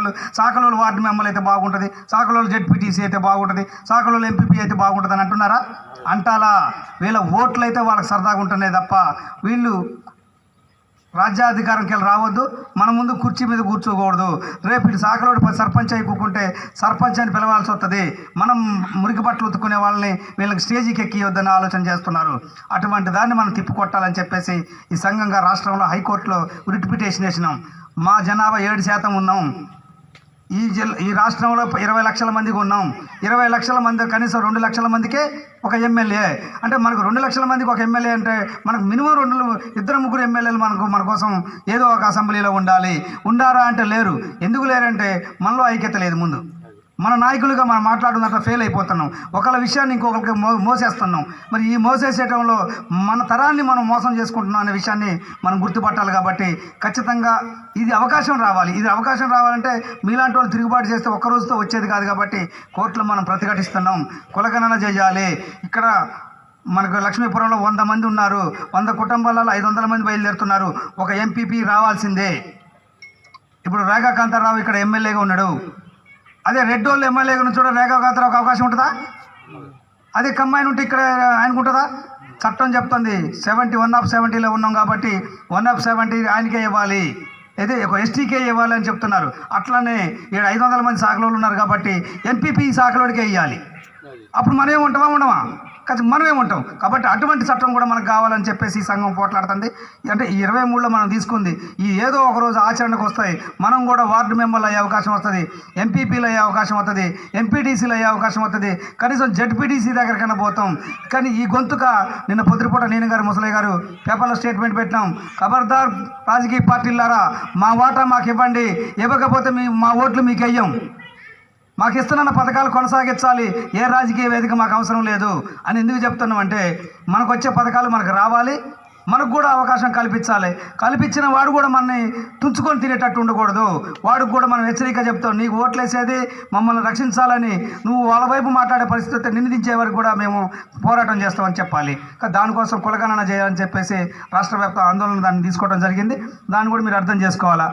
వాళ్ళు సాకలోలు వార్డు మెంబర్లు అయితే బాగుంటుంది సాకలోలు జెడ్పీటీసీ అయితే బాగుంటుంది సాకలోలు ఎంపీపీ అయితే బాగుంటుంది అని అంటున్నారా? అంటాలా వీళ్ళ ఓట్లు అయితే వాళ్ళకి సరదాగా ఉంటున్నాయి తప్ప వీళ్ళు రాజ్యాధికారంకి వెళ్ళి రావద్దు మన ముందు కుర్చీ మీద కూర్చోకూడదు. రేపు ఇటు సాకలోడు సర్పంచ్ అయిపోకుంటే సర్పంచ్ అని పిలవాల్సి వస్తుంది. మనం మురికి బట్టలు ఉతుకునే వాళ్ళని వీళ్ళకి స్టేజీకి ఎక్కియొద్దని ఆలోచన చేస్తున్నారు. అటువంటి దాన్ని మనం తిప్పికొట్టాలని చెప్పేసి ఈ సంఘంగా రాష్ట్రంలో హైకోర్టులో రిట్ వేసినాం. మా జనాభా ఏడు శాతం ఉన్నాం. ఈ జిల్లా ఈ రాష్ట్రంలో ఇరవై లక్షల మందికి ఉన్నాం. ఇరవై లక్షల మంది కనీసం రెండు లక్షల మందికే ఒక ఎమ్మెల్యే. అంటే మనకు రెండు లక్షల మందికి ఒక ఎమ్మెల్యే అంటే మనకు మినిమం రెండు ఇద్దరు ముగ్గురు ఎమ్మెల్యేలు మనకు మన కోసం ఏదో ఒక అసెంబ్లీలో ఉండాలి. ఉండారా అంటే లేరు. ఎందుకు లేరంటే మనలో ఐక్యత లేదు ముందు. మన నాయకులుగా మనం మాట్లాడుతున్నట్టు ఫెయిల్ అయిపోతున్నాం. ఒకళ్ళ విషయాన్ని ఇంకొకరికి మో మోసేస్తున్నాం. మరి ఈ మోసేసేయడంలో మన తరాన్ని మనం మోసం చేసుకుంటున్నాం అనే విషయాన్ని మనం గుర్తుపట్టాలి కాబట్టి ఖచ్చితంగా ఇది అవకాశం రావాలి. ఇది అవకాశం రావాలంటే మీలాంటి వాళ్ళు తిరుగుబాటు చేస్తే ఒక్క రోజుతో వచ్చేది కాదు కాబట్టి కోర్టులో మనం ప్రతిఘటిస్తున్నాం. కులగణన చేయాలి. ఇక్కడ మనకు లక్ష్మీపురంలో వంద మంది ఉన్నారు. వంద కుటుంబాలలో ఐదు వందల మంది బయలుదేరుతున్నారు. ఒక ఎంపీపీ రావాల్సిందే. ఇప్పుడు రేఖా కాంతారావు ఇక్కడ ఎమ్మెల్యేగా ఉన్నాడు. అదే రెడ్ వాళ్ళు ఎమ్మెల్యేగా ఉన్న చోట రేఖా ఒక అవకాశం ఉంటుందా? అదే కమ్మాయిని ఉంటే ఇక్కడ ఆయనకు ఉంటుందా చట్టం చెప్తుంది సెవెంటీ వన్ ఆఫ్ సెవెంటీలో ఉన్నాం కాబట్టి వన్ ఆఫ్ సెవెంటీ ఆయనకే ఇవ్వాలి. అదే ఒక ఎస్టీకే ఇవ్వాలి అని చెప్తున్నారు. అట్లనే ఇక్కడ ఐదు వందల మంది శాఖలోళ్ళు ఉన్నారు కాబట్టి ఎంపీపీ శాఖలోడికే ఇవ్వాలి అప్పుడు మనం ఏముంటామా ఉండమా? కానీ మనమే ఉంటాం కాబట్టి అటువంటి చట్టం కూడా మనకు కావాలని చెప్పేసి ఈ సంఘం పోట్లాడుతుంది. అంటే ఇరవై మూడులో మనం తీసుకుంది ఈ ఏదో ఒక రోజు ఆచరణకు వస్తాయి. మనం కూడా వార్డు మెంబర్లు అయ్యే అవకాశం వస్తుంది ఎంపీపీలు అయ్యే అవకాశం వస్తుంది ఎంపీటీసీలు అయ్యే అవకాశం వస్తుంది. కనీసం జడ్పీటీసీ దగ్గరికైనా పోతాం. కానీ ఈ గొంతుక నిన్న పొద్దుపూట నేను గారు ముసలయ్య గారు పేపర్లో స్టేట్మెంట్ పెట్టినాం. ఖబర్దార్ రాజకీయ పార్టీలారా మా వాటా మాకు ఇవ్వండి ఇవ్వకపోతే మీ మా ఓట్లు మీకు వెయ్యం. మాకు ఇస్తున్న పథకాలు కొనసాగించాలి. ఏ రాజకీయ వేదిక మాకు అవసరం లేదు అని ఎందుకు చెప్తున్నామంటే మనకు వచ్చే పథకాలు మనకు రావాలి మనకు కూడా అవకాశం కల్పించాలి. కల్పించిన వాడు కూడా మనని తుంచుకొని తినేటట్టు ఉండకూడదు. వాడికి కూడా మనం హెచ్చరిక చెప్తాం నీకు ఓట్లేసేది మమ్మల్ని రక్షించాలని. నువ్వు వాళ్ళ వైపు మాట్లాడే పరిస్థితి నిందించే వరకు కూడా మేము పోరాటం చేస్తామని చెప్పాలి. దానికోసం కులగణన చేయాలని చెప్పేసి రాష్ట్ర వ్యాప్త ఆందోళన దాన్ని తీసుకోవడం జరిగింది. దాన్ని కూడా మీరు అర్థం చేసుకోవాలా?